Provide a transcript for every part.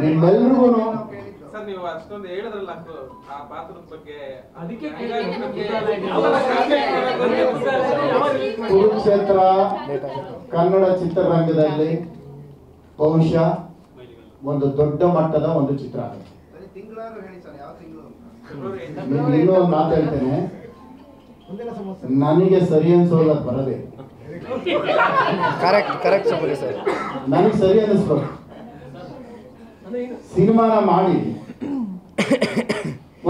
ನಿಮ್ಮೆಲ್ರಿಗೂ ಸರ್ ನೀವು ಅಷ್ಟೊಂದು ಹೇಳಿದ್ರಲ್ಲ ಆ ಪಾತ್ರದ ಬಗ್ಗೆ. ಅದಕ್ಕೆ ಹಂಗಾಗಿ ಬಗ್ಗೆ ಕುರುಕ್ಷೇತ್ರ ಕನ್ನಡ ಚಿತ್ರರಂಗದಲ್ಲಿ ಬಹುಶಃ ಒಂದು ದೊಡ್ಡ ಮಟ್ಟದ ಒಂದು ಚಿತ್ರ ಆಗುತ್ತೆ ತಿಂಗಳಾರು ಹೇಳಿ ಸರ್ ಯಾವ ತಿಂಗಳು ಫೆಬ್ರವರಿ ನಿಮ್ಗೆ ಇನ್ನೂ ಒಂದು ಮಾತು ಹೇಳ್ತೇನೆ. ನನಗೆ ಸರಿ ಅನ್ಸೋಲ್ಲ ಅದು ಬರದೆ. Correct correct Subri sir. ನನಗೆ ಸರಿ ಅನ್ನಿಸ್ಬೇಕು ಸಿನಿಮಾನ ಮಾಡಿ.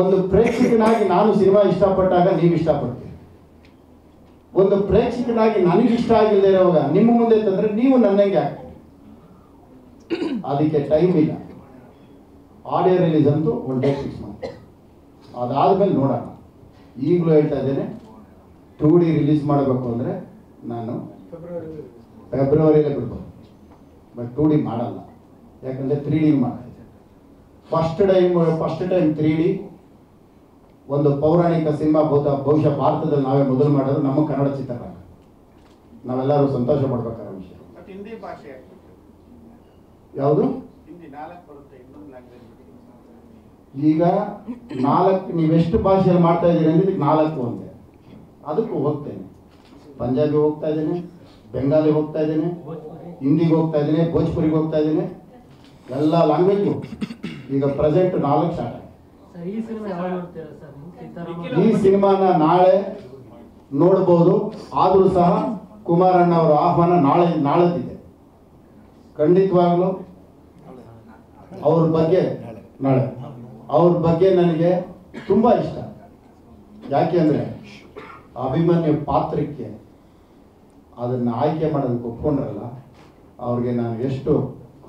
ಒಂದು ಪ್ರೇಕ್ಷಕನಾಗಿ ನಾನು ಸಿನಿಮಾ ಇಷ್ಟಪಟ್ಟಾಗ ನೀವು ಇಷ್ಟಪಡ್ತೀರಿ. ಒಂದು ಪ್ರೇಕ್ಷಕನಾಗಿ ನನಗೆ ಇಷ್ಟ ಆಗಿಲ್ಲದೆ ಇರೋವಾಗ ನಿಮ್ಮ ಮುಂದೆ ತಂದ್ರೆ ನೀವು ನನ್ನಂಗೆ ಹಾಕ್ತೀರಿ ಅದಕ್ಕೆ ಟೈಮ್ ಇಲ್ಲ. ಆಡಿಯೋ ರಿಲೀಸ್ ಅಂತೂ ಒನ್ ಡೇ ಫಿಕ್ಸ್ ಮಾಡಿ ಅದಾದ್ಮೇಲೆ ನೋಡೋಣ. ಈಗಲೂ ಹೇಳ್ತಾ ಇದ್ದೇನೆ ಟೂ ಡಿ ರಿಲೀಸ್ ಮಾಡಬೇಕು ಅಂದರೆ ನಾನು ಫೆಬ್ರವರಿಯಲ್ಲೇ ಬಿಡ್ಬೋದು. ಬಟ್ ಟೂ ಡಿ ಮಾಡಲ್ಲ. ಯಾಕಂದರೆ ತ್ರೀ ಡಿ ಮಾಡಿದೆ first time first time three D ಒಂದು ಪೌರಾಣಿಕ ಸಿನಿಮಾ ಬಹುತ ಬಹುಶಃ ಭಾರತದಲ್ಲಿ ನಾವೇ ಮೊದಲು ಮಾಡೋದು ನಮ್ಮ ಕನ್ನಡ ಚಿತ್ರರಂಗ. ನಾವೆಲ್ಲರೂ ಸಂತೋಷ ಪಡ್ಬೇಕಾದ ವಿಷಯ. ಹಿಂದಿ ಭಾಷೆ ಯಾವುದು? ಈಗ ನಾಲ್ಕು ನೀವೆಷ್ಟು ಭಾಷೆಯಲ್ಲಿ ಮಾಡ್ತಾ ಇದ್ದೀರಿ ಅಂದ್ರೆ ನಾಲ್ಕು ಒಂದೇ. ಅದಕ್ಕೂ ಹೋಗ್ತೇನೆ. ಪಂಜಾಬಿ ಹೋಗ್ತಾ ಇದ್ದೇನೆ ಬೆಂಗಾಲಿ ಹೋಗ್ತಾ ಇದ್ದೇನೆ ಹಿಂದಿಗೆ ಹೋಗ್ತಾ ಇದ್ದೇನೆ ಭೋಜ್ಪುರಿಗೆ ಹೋಗ್ತಾ ಇದ್ದೇನೆ ಎಲ್ಲ ಲ್ಯಾಂಗ್ವೇಜ್ ಈಗ ಪ್ರೆಸೆಂಟ್ ನಾಲ್ಕು ಸ್ಟಾರ್ಟ್ ಈ ಸಿನಿಮಾನ ನಾಳೆ ನೋಡ್ಬೋದು. ಆದರೂ ಸಹ ಕುಮಾರಣ್ಣ ಅವರ ಆಹ್ವಾನ ನಾಳೆ ನಾಳೆದಿದೆ. ಖಂಡಿತವಾಗ್ಲೂ ಅವ್ರ ಬಗ್ಗೆ ನಾಳೆ. ಅವ್ರ ಬಗ್ಗೆ ನನಗೆ ತುಂಬಾ ಇಷ್ಟ. ಯಾಕೆ ಅಂದರೆ ಅಭಿಮನ್ಯು ಪಾತ್ರಕ್ಕೆ ಅದನ್ನು ಆಯ್ಕೆ ಮಾಡೋದಕ್ಕೆ ಒಪ್ಕೊಂಡ್ರಲ್ಲ ಅವ್ರಿಗೆ ನಾನು ಎಷ್ಟು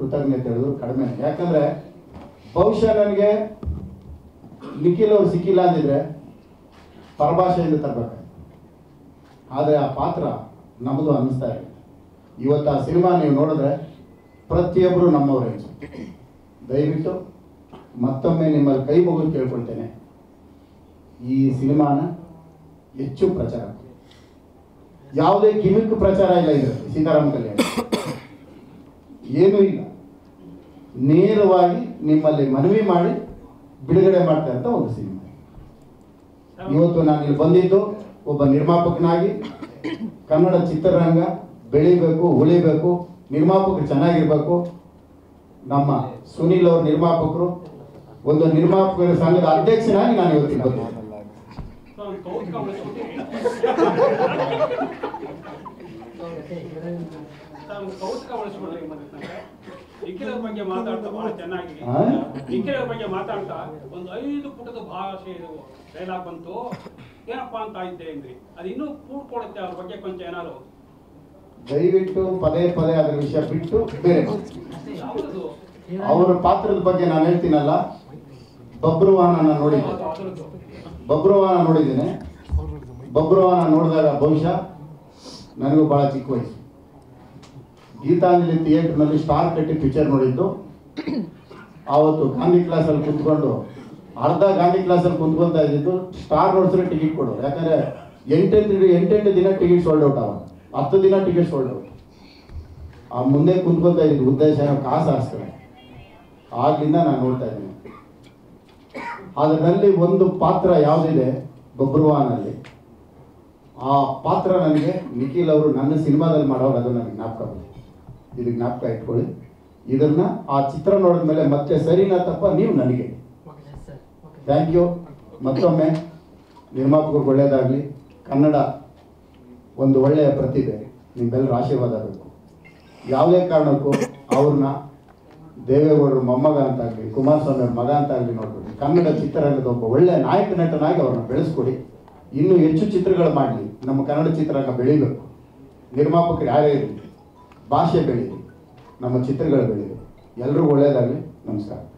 ಕೃತಜ್ಞತೆ ಹೇಳಿದ್ರು ಕಡಿಮೆ. ಯಾಕಂದ್ರೆ ಬಹುಶಃ ನನಗೆ ನಿಖಿಲ್ ಅವ್ರು ಸಿಕ್ಕಿಲ್ಲ ಅಂದಿದ್ರೆ ಪರಭಾಷೆಯಿಂದ ತರಬೇಕು. ಆದರೆ ಆ ಪಾತ್ರ ನಮ್ಮದು ಅನ್ನಿಸ್ತಾ ಇದೆ. ಇವತ್ತು ಆ ಸಿನಿಮಾ ನೀವು ನೋಡಿದ್ರೆ ಪ್ರತಿಯೊಬ್ಬರು ನಮ್ಮವರೇ ದಯವಿಟ್ಟು ಮತ್ತೊಮ್ಮೆ ನಿಮ್ಮಲ್ಲಿ ಕೈ ಮುಗಿದು ಕೇಳ್ಕೊಳ್ತೇನೆ. ಈ ಸಿನಿಮಾನ ಹೆಚ್ಚು ಪ್ರಚಾರ. ಯಾವುದೇ ಕಿಮಿಕ್ ಪ್ರಚಾರ ಇಲ್ಲ ಇದು ಸೀತಾರಾಮ ಕಲ್ಯಾಣ ಏನೂ ಇಲ್ಲ. ನೇರವಾಗಿ ನಿಮ್ಮಲ್ಲಿ ಮನವಿ ಮಾಡಿ ಬಿಡುಗಡೆ ಮಾಡ್ತಾ ಅಂತ ಒಂದು ಸಿನಿಮಾ. ಇವತ್ತು ನಾನು ಇಲ್ಲಿ ಬಂದಿದ್ದು ಒಬ್ಬ ನಿರ್ಮಾಪಕನಾಗಿ, ಕನ್ನಡ ಚಿತ್ರರಂಗ ಬೆಳಿಬೇಕು, ಉಳಿಬೇಕು ನಿರ್ಮಾಪಕರು ಚೆನ್ನಾಗಿರ್ಬೇಕು. ನಮ್ಮ ಸುನಿಲ್ ಅವ್ರ ನಿರ್ಮಾಪಕರು, ಒಂದು ನಿರ್ಮಾಪಕರ ಸಂಘದ ಅಧ್ಯಕ್ಷನಾಗಿ ನಾನು ಇವತ್ತಿಗೆ ಬಂದಿದ್ದೆ ನಿಖಿಲರ ಬಗ್ಗೆ ಮಾತಾಡ್ತಾ ಬಹಳ ಚೆನ್ನಾಗಿ. ಹಾ? ಬಗ್ಗೆ ಮಾತಾಡ್ತಾ ಒಂದು ಐದು ಪುಟದ ಭಾಷೆ ಇದು ಡೈಲಾಗ್ ಬಂತು. ಏನಪ್ಪಾ ಅಂತ ಇದ್ದೆ ಅಂದ್ರಿ. ಅದು ಇನ್ನೂ ಕೂಡ್ಕೊಡುತ್ತೆ ಅವ್ರ ಬಗ್ಗೆ ಕೊಂಚ ಏನಾದ್ರು? ದಯವಿಟ್ಟು ಪದೇ ಪದೇ ಅದ್ರ ವಿಷಯ ಬಿಟ್ಟು ಬೇರೆ. ಅವರ ಪಾತ್ರದ ಬಗ್ಗೆ ನಾನು ಹೇಳ್ತೀನಲ್ಲ ಬಬ್ರುವಾನ ನಾನು ನೋಡಿದ್ದೆ. ಬಬ್ರುವಾನ ನೋಡಿದ್ದೇನೆ. ಬಬ್ರುವಾನ ನೋಡಿದಾಗ ಬಹುಶಃ ನನಗೂ ಬಹಳ ಚಿಕ್ಕ ವಯಸ್ಸು. ಗೀತಾಂಜಲಿ ಥಿಯೇಟರ್ನಲ್ಲಿ ಸ್ಟಾರ್ ಕಟ್ಟಿ ಪಿಕ್ಚರ್ ನೋಡಿದ್ದು. ಆವತ್ತು ಗಾಂಧಿ ಕ್ಲಾಸಲ್ಲಿ ಕುತ್ಕೊಂಡು, ಅರ್ಧ ಗಾಂಧಿ ಕ್ಲಾಸಲ್ಲಿ ಕುಂತ್ಕೊಳ್ತಾ ಇದ್ದಿದ್ದು, ಸ್ಟಾರ್ ನೋಡ್ಸಿದ್ರೆ ಟಿಕೆಟ್ ಕೊಡು. ಯಾಕಂದ್ರೆ ಎಂಟೆಂಟು ಎಂಟೆಂಟು ದಿನ ಟಿಕೆಟ್ ಸೋಲ್ಡ್ ಔಟ್ ಅವ ಹತ್ತು ದಿನ ಟಿಕೆಟ್ ಸೋಲ್ಡ್ ಔಟ್ ಆ ಮುಂದೆ ಕುಂತ್ಕೊಳ್ತಾ ಇದ್ದಿದ್ದು ಉದ್ದೇಶ ಕಾಸು ಹಾರಿಸ್ತಾರೆ. ಆಗ್ಲಿಂದ ನಾನು ನೋಡ್ತಾ ಇದ್ದೀನಿ. ಅದರಲ್ಲಿ ಒಂದು ಪಾತ್ರ ಯಾವುದಿದೆ? ಬಬ್ರುವಾನಲ್ಲಿ ಆ ಪಾತ್ರ ನನಗೆ ನಿಖಿಲ್ ಅವರು ನನ್ನ ಸಿನಿಮಾದಲ್ಲಿ ಮಾಡೋರು ಅದು ನನಗೆ ಜ್ಞಾಪಕ ಬಂತು ಇದು ಜ್ಞಾಪಕ ಇಟ್ಕೊಳ್ಳಿ. ಇದನ್ನ ಆ ಚಿತ್ರ ನೋಡಿದ ಮೇಲೆ ಮತ್ತೆ ಸರಿನಾ ತಪ್ಪ ನೀವು ನನಗೆ. ಥ್ಯಾಂಕ್ ಯು ಮತ್ತೊಮ್ಮೆ ನಿರ್ಮಾಪಕರು ಒಳ್ಳೆಯದಾಗಲಿ. ಕನ್ನಡ ಒಂದು ಒಳ್ಳೆಯ ಪ್ರತಿಭೆ. ನಿಮ್ಮೆಲ್ಲರ ಆಶೀರ್ವಾದ ಬೇಕು. ಯಾವುದೇ ಕಾರಣಕ್ಕೂ ಅವ್ರನ್ನ ದೇವೇಗೌಡರ ಮೊಮ್ಮಗ ಅಂತಾಗಲಿ ಕುಮಾರಸ್ವಾಮಿ ಅವ್ರ ಮಗ ಅಂತಾಗಲಿ ನೋಡ್ಬಿಡಿ ಕನ್ನಡ ಚಿತ್ರರಂಗದ ಒಬ್ಬ ಒಳ್ಳೆಯ ನಾಯಕ ನಟನಾಗಿ ಅವ್ರನ್ನ ಬೆಳೆಸ್ಕೊಡಿ. ಇನ್ನೂ ಹೆಚ್ಚು ಚಿತ್ರಗಳು ಮಾಡಲಿ. ನಮ್ಮ ಕನ್ನಡ ಚಿತ್ರರಂಗ ಬೆಳಿಬೇಕು. ನಿರ್ಮಾಪಕರು ಯಾರೇ ಇರಲಿ, ಭಾಷೆ ಬೆಳೀಲಿ, ನಮ್ಮ ಚಿತ್ರಗಳು ಬೆಳೀಲಿ. ಎಲ್ಲರೂ ಒಳ್ಳೆಯದಾಗಲಿ ನಮಸ್ಕಾರ.